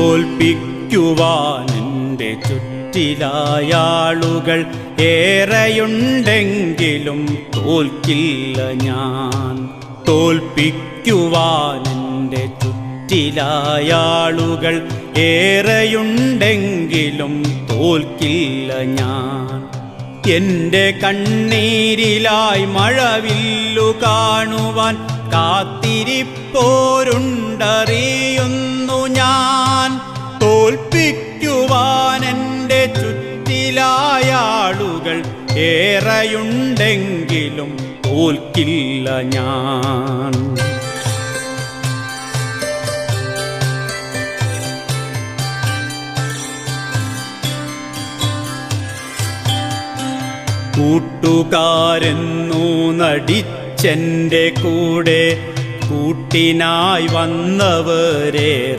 തോൽപ്പിക്കുവാൻ എന്റെ ചുറ്റിലായാളുകൾ ഏറെയുണ്ടെങ്കിലും തോൽക്കില്ല ഞാൻ. തോൽപ്പിക്കുവാൻ എന്റെ ചുറ്റിലായാളുകൾ ഏറെയുണ്ടെങ്കിലും തോൽക്കില്ല ഞാൻ. എന്റെ കണ്ണീരിലായി മഴവില്ലു കാണുവാൻ കാത്തിരിപ്പോരുണ്ടറിയുന്നു ഞാൻ. തോൽപ്പിക്കുവാൻ എന്റെ ചുറ്റിലായാളുകൾ ഏറെയുണ്ടെങ്കിലും തോൽക്കില്ല ഞാൻ. കൂട്ടുകാരെന്നു നടിച്ചെന്റെ കൂടെ കൂട്ടിനായി വന്നവരേറെ